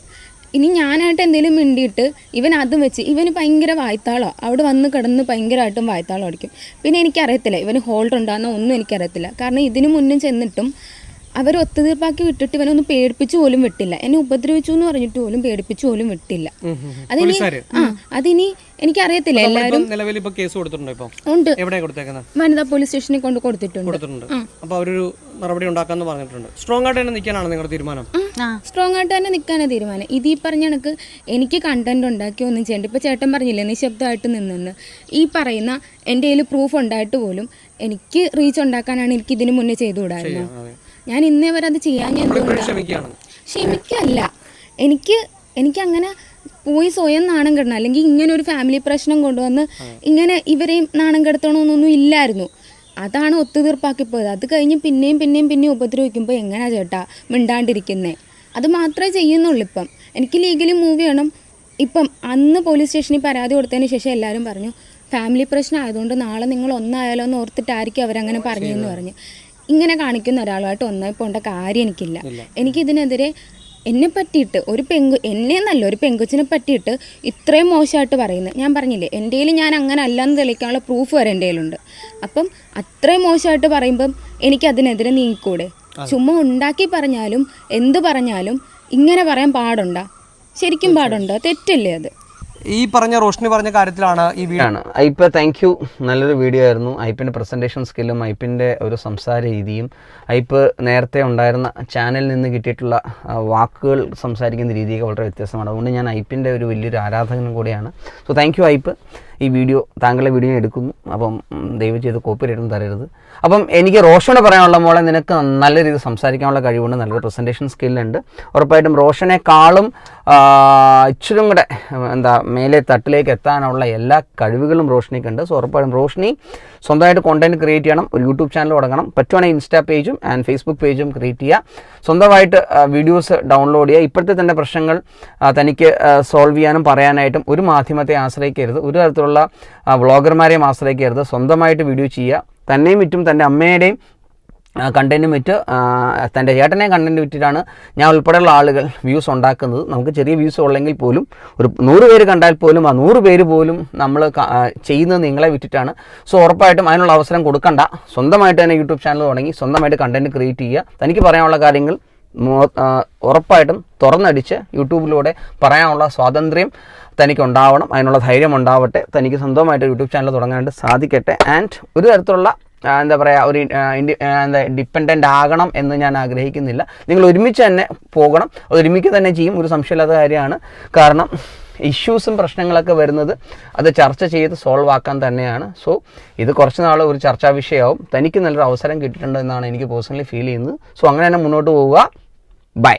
ഇനി ഞാനായിട്ട് എന്തെങ്കിലും മിണ്ടിയിട്ട് ഇവൻ അതും വെച്ച് ഇവന് ഭയങ്കര വായ്ത്താളോ. അവിടെ വന്ന് കിടന്ന് ഭയങ്കരമായിട്ടും വായ്ത്താളം അടിക്കും. പിന്നെ എനിക്കറിയത്തില്ല ഇവന് ഹോൾഡ് ഉണ്ടാകുന്ന ഒന്നും എനിക്കറിയത്തില്ല. കാരണം ഇതിനു മുന്നും ചെന്നിട്ടും അവർ ഒത്തുതീർപ്പാക്കി വിട്ടിട്ട് ഇവനെ ഒന്ന് പേടിപ്പിച്ചു പോലും വിട്ടില്ല. എന്നെ ഉപദ്രവിച്ചു എന്ന് പറഞ്ഞിട്ട് പോലും പേടിപ്പിച്ചു പോലും വിട്ടില്ല. അതിനി? ആ അതിനി എനിക്കറിയത്തില്ല. എല്ലാവരും നിലവിൽ കേസ് കൊടുത്തിട്ടുണ്ടോ ഉണ്ട്. എവിടെ കൊടുത്തേക്കുന്നത് വനിതാ പോലീസ് സ്റ്റേഷനിൽ കൊണ്ട് കൊടുത്തിട്ടുണ്ട്. കൊടുത്തിട്ടുണ്ട്. അപ്പോൾ അവരൊരു മറുപടി ഉണ്ടാക്കാമെന്ന് പറഞ്ഞിട്ടുണ്ട്. സ്ട്രോങ് ആയിട്ട് തന്നെ നിൽക്കാനാണ് നിങ്ങളുടെ തീരുമാനം? ആ. സ്ട്രോങ് ആയിട്ട് തന്നെ നിൽക്കാനാണ് തീരുമാനം. ഇത് ഈ പറഞ്ഞ കണക്ക് എനിക്ക് കണ്ടന്റ് ഉണ്ടാക്കി ഒന്നും ചെയ്യണ്ട. ഇപ്പൊ ചേട്ടൻ പറഞ്ഞില്ലേ നിശബ്ദമായിട്ട് നിന്നെന്ന്. ഈ പറയുന്ന എന്റെ കയ്യിൽ പ്രൂഫ് ഉണ്ടായിട്ട് പോലും എനിക്ക് റീച്ച് ഉണ്ടാക്കാനാണ് എനിക്ക് ഇതിനു മുന്നേ ചെയ്തുകൂടായിരുന്നു. ഞാൻ ഇന്നേ വരെ അത് ചെയ്യാൻ ഞാൻ? ക്ഷമിക്കല്ല. എനിക്ക് എനിക്ക് അങ്ങനെ പോയി സ്വയം നാണം കെടണം. അല്ലെങ്കിൽ ഇങ്ങനെ ഒരു ഫാമിലി പ്രശ്നം കൊണ്ടുവന്ന് ഇങ്ങനെ ഇവരെയും നാണം കെടുത്തണമെന്നൊന്നും ഇല്ലായിരുന്നു. അതാണ് ഒത്തുതീർപ്പാക്കി പോയത് അത് കഴിഞ്ഞ് പിന്നെയും പിന്നെയും പിന്നെയും ഉപദ്രവിക്കുമ്പോൾ എങ്ങനെയാ ചേട്ടാ മിണ്ടാണ്ടിരിക്കുന്നേ? അത് മാത്രമേ ചെയ്യുന്നുള്ളൂ ഇപ്പം. എനിക്ക് ലീഗലി മൂവ് ചെയ്യണം. ഇപ്പം അന്ന് പോലീസ് സ്റ്റേഷനിൽ പരാതി കൊടുത്തതിന് ശേഷം എല്ലാവരും പറഞ്ഞു ഫാമിലി പ്രശ്നം ആയതുകൊണ്ട് നാളെ നിങ്ങൾ ഒന്നായാലോ എന്ന് ഓർത്തിട്ടായിരിക്കും അവരങ്ങനെ പറഞ്ഞതെന്ന് പറഞ്ഞു. ഇങ്ങനെ കാണിക്കുന്ന ഒരാളുമായിട്ട് ഒന്നായി പോകേണ്ട കാര്യം എനിക്കില്ല. എനിക്കിതിനെതിരെ എന്നെ പറ്റിയിട്ട് ഒരു പെങ്കു എന്നെ എന്നല്ല ഒരു പെങ്കുച്ചിനെ പറ്റിയിട്ട് ഇത്രയും മോശമായിട്ട് പറയുന്നത്. ഞാൻ പറഞ്ഞില്ലേ എന്റെ കയ്യിൽ ഞാൻ അങ്ങനെ അല്ലെന്ന് തെളിയിക്കാനുള്ള പ്രൂഫ് വരെ എന്റെ കയ്യിലുണ്ട്. അപ്പം അത്രയും മോശമായിട്ട് പറയുമ്പം എനിക്കതിനെതിരെ നീങ്ങിക്കൂടെ? ചുമ്മാ ഉണ്ടാക്കി പറഞ്ഞാലും എന്ത് പറഞ്ഞാലും ഇങ്ങനെ പറയാൻ പാടുണ്ടോ? ശരിക്കും പാടുണ്ടോ? തെറ്റല്ലേ അത്? ഈ പറഞ്ഞ റോഷ്നി പറഞ്ഞ കാര്യത്തിലാണ് ഈ വീഡിയോ ഐപ്പ താങ്ക് യു നല്ലൊരു വീഡിയോ ആയിരുന്നു. ഐപ്പിന്റെ പ്രസന്റേഷൻ സ്കില്ലും ഐപ്പിന്റെ ഒരു സംസാര രീതിയും ഐപ്പ് നേരത്തെ ഉണ്ടായിരുന്ന ചാനലിൽ നിന്ന് കിട്ടിയിട്ടുള്ള വാക്കുകൾ സംസാരിക്കുന്ന രീതിയൊക്കെ വളരെ വ്യത്യസ്തമാണ്. അതുകൊണ്ട് ഞാൻ ഐപ്പിന്റെ ഒരു വലിയൊരു ആരാധകനും കൂടിയാണ്. So thank you Ipe. ഈ വീഡിയോ താങ്കളുടെ വീഡിയോ എടുക്കുന്നു. അപ്പം ദയവ് ചെയ്ത് കോപ്പി റേറ്റും തരരുത്. അപ്പം എനിക്ക് റോഷനോട് പറയാനുള്ള മോളെ നിനക്ക് നല്ല രീതിയിൽ സംസാരിക്കാനുള്ള കഴിവുണ്ട് നല്ലൊരു പ്രസന്റേഷൻ സ്കില്ലുണ്ട് ഉറപ്പായിട്ടും റോഷനേക്കാളും ഇച്ചിരും കൂടെ എന്താ മേലെ തട്ടിലേക്ക് എത്താനുള്ള എല്ലാ കഴിവുകളും റോഷനിക്കുണ്ട്. സോ ഉറപ്പായിട്ടും റോഷനി സ്വന്തമായിട്ട് കോണ്ടന്റ് ക്രിയേറ്റ് ചെയ്യണം ഒരു യൂട്യൂബ് ചാനൽ തുടങ്ങണം. പറ്റുവാണെങ്കിൽ ഇൻസ്റ്റാ പേജും ആൻഡ് ഫേസ്ബുക്ക് പേജും ക്രിയേറ്റ് ചെയ്യുക സ്വന്തമായിട്ട് വീഡിയോസ് ഡൗൺലോഡ് ചെയ്യുക ഇപ്പോഴത്തെ തന്നെ പ്രശ്നങ്ങൾ തനിക്ക് സോൾവ് ചെയ്യാനും പറയാനായിട്ടും ഒരു മാധ്യമത്തെ ആശ്രയിക്കരുത്. ഒരു തരത്തിലുള്ള വ്ളോഗർമാരെയും ആശ്രയിക്കരുത്. സ്വന്തമായിട്ട് വീഡിയോ ചെയ്യുക. തന്നെയും വിറ്റും തന്റെ അമ്മയുടെയും കണ്ടന്റും വിറ്റ് തന്റെ ചേട്ടനെ കണ്ടന്റ് വിറ്റിട്ടാണ് ഞാൻ ഉൾപ്പെടെയുള്ള ആളുകൾ വ്യൂസ് ഉണ്ടാക്കുന്നത്. നമുക്ക് ചെറിയ വ്യൂസ് ഉള്ളെങ്കിൽ പോലും ഒരു നൂറ് പേര് കണ്ടാൽ പോലും ആ നൂറ് പേര് പോലും നമ്മൾ ചെയ്യുന്നത് നിങ്ങളെ വിറ്റിട്ടാണ്. സോ ഉറപ്പായിട്ടും അതിനുള്ള അവസരം കൊടുക്കണ്ട. സ്വന്തമായിട്ട് തന്നെ യൂട്യൂബ് ചാനൽ തുടങ്ങി സ്വന്തമായിട്ട് കണ്ടന്റ് ക്രിയേറ്റ് ചെയ്യുക. തനിക്ക് പറയാനുള്ള കാര്യങ്ങൾ ഉറപ്പായിട്ടും തുറന്നടിച്ച് യൂട്യൂബിലൂടെ പറയാനുള്ള സ്വാതന്ത്ര്യം തനിക്ക് ഉണ്ടാവണം അതിനുള്ള ധൈര്യം ഉണ്ടാവട്ടെ. തനിക്ക് സ്വന്തമായിട്ട് യൂട്യൂബ് ചാനൽ തുടങ്ങാനായിട്ട് സാധിക്കട്ടെ. ആൻഡ് ഒരു തരത്തിലുള്ള എന്താ പറയുക ഒരു എന്താ ഡിപ്പെൻഡന്റ് ആകണം എന്ന് ഞാൻ ആഗ്രഹിക്കുന്നില്ല. നിങ്ങൾ ഒരുമിച്ച് തന്നെ പോകണം. ഒരുമിച്ച് തന്നെ ചെയ്യും. ഒരു സംശയമില്ലാത്ത കാര്യമാണ്. കാരണം ഇഷ്യൂസും പ്രശ്നങ്ങളൊക്കെ വരുന്നത് അത് ചർച്ച ചെയ്ത് സോൾവ് ആക്കാൻ തന്നെയാണ്. സോ ഇത് കുറച്ച് നാൾ ഒരു ചർച്ചാ വിഷയമാവും. തനിക്ക് നല്ലൊരു അവസരം കിട്ടിയിട്ടുണ്ട് എന്നാണ് എനിക്ക് പേഴ്സണലി ഫീൽ ചെയ്യുന്നത്. സോ അങ്ങനെ തന്നെ മുന്നോട്ട് പോവുക. ബൈ